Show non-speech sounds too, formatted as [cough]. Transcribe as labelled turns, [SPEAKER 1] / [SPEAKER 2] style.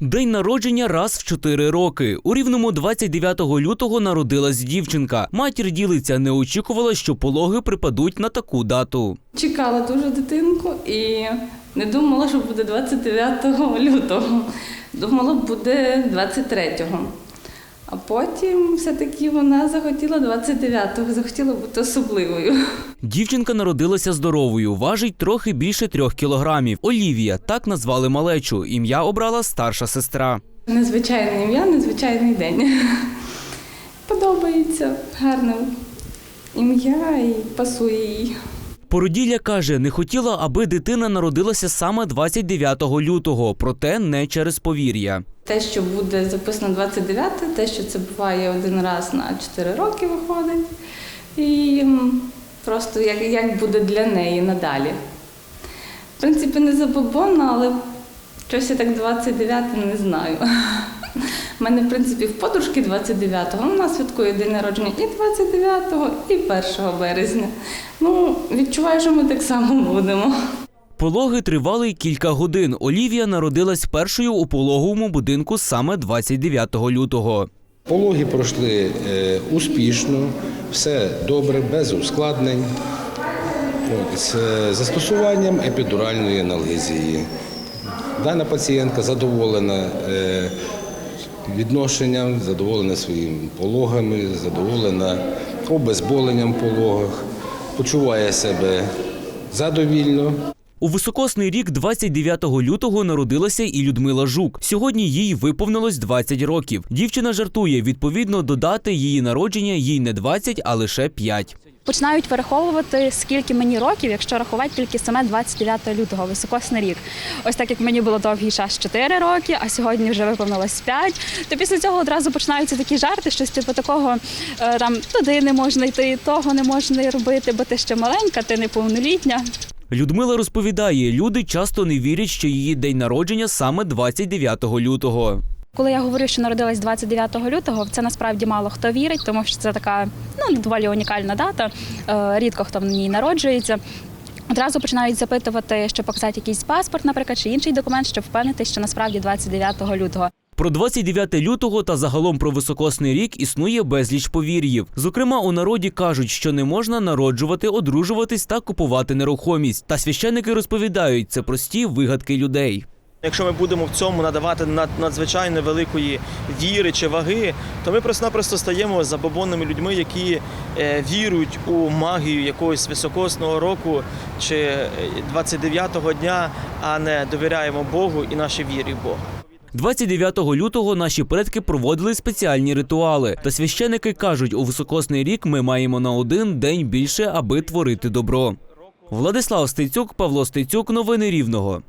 [SPEAKER 1] День народження раз в 4 роки. У рівному 29 лютого народилась дівчинка. Матір ділиться, не очікувала, що пологи припадуть на таку дату.
[SPEAKER 2] Чекала дуже дитинку і не думала, що буде 29 лютого. Думала, буде 23-го. А потім все-таки вона захотіла 29-го, захотіла бути особливою.
[SPEAKER 1] Дівчинка народилася здоровою, важить трохи більше трьох кілограмів. Олівія так назвали малечу. Ім'я обрала старша сестра.
[SPEAKER 2] Незвичайне ім'я, незвичайний день. Подобається гарне ім'я і пасує їй.
[SPEAKER 1] Породілля каже, не хотіла, аби дитина народилася саме 29 лютого, проте не через повір'я.
[SPEAKER 2] Те, що буде записано 29, те, що це буває один раз на 4 роки, виходить. І просто як, як буде для неї надалі. В принципі, не забобонно, але щось я так 29 не знаю. [laughs] У мене, в принципі, в подружки 29-го, вона святкує день народження і 29-го, і 1 березня. Ну, відчуваю, що ми так само будемо.
[SPEAKER 1] Пологи тривали кілька годин. Олівія народилась першою у пологовому будинку саме 29 лютого.
[SPEAKER 3] Пологи пройшли е, успішно, все добре, без ускладнень, з застосуванням епідуральної аналгезії. Дана пацієнтка задоволена е, відношенням, задоволена своїми пологами, задоволена обезболенням пологах, почуває себе задовільно.
[SPEAKER 1] У високосний рік 29 лютого народилася і Людмила Жук. Сьогодні їй виповнилось 20 років. Дівчина жартує, відповідно до дати її народження їй не 20, а лише 5.
[SPEAKER 4] Починають вираховувати, скільки мені років, якщо рахувати тільки саме 29 лютого, високосний рік. Ось так як мені було довгий час 4 роки, а сьогодні вже виповнилось 5, то після цього одразу починаються такі жарти, щось типу такого е, там туди не можна йти, того не можна робити, бо ти ще маленька, ти неповнолітня.
[SPEAKER 1] Людмила розповідає, люди часто не вірять, що її день народження саме 29 лютого.
[SPEAKER 4] Коли я говорю, що народилась 29 лютого, в це насправді мало хто вірить, тому що це така ну доволі унікальна дата. Е, Рідко хто в ній народжується. Одразу починають запитувати, щоб показати якийсь паспорт, наприклад, чи інший документ, щоб впевнити, що насправді 29 лютого.
[SPEAKER 1] Про 29 лютого та загалом про високосний рік існує безліч повір'їв. Зокрема, у народі кажуть, що не можна народжувати, одружуватись та купувати нерухомість. Та священники розповідають, це прості вигадки людей.
[SPEAKER 5] Якщо ми будемо в цьому надавати над- надзвичайно великої віри чи ваги, то ми просто-напросто стаємо забобонними людьми, які е, вірують у магію якогось високосного року чи е, 29-го дня, а не довіряємо Богу і нашій вірі в Бога.
[SPEAKER 1] 29 лютого наші предки проводили спеціальні ритуали. Та священики кажуть, у високосний рік ми маємо на один день більше, аби творити добро. Владислав Стецюк, Павло Стецюк, новини Рівного.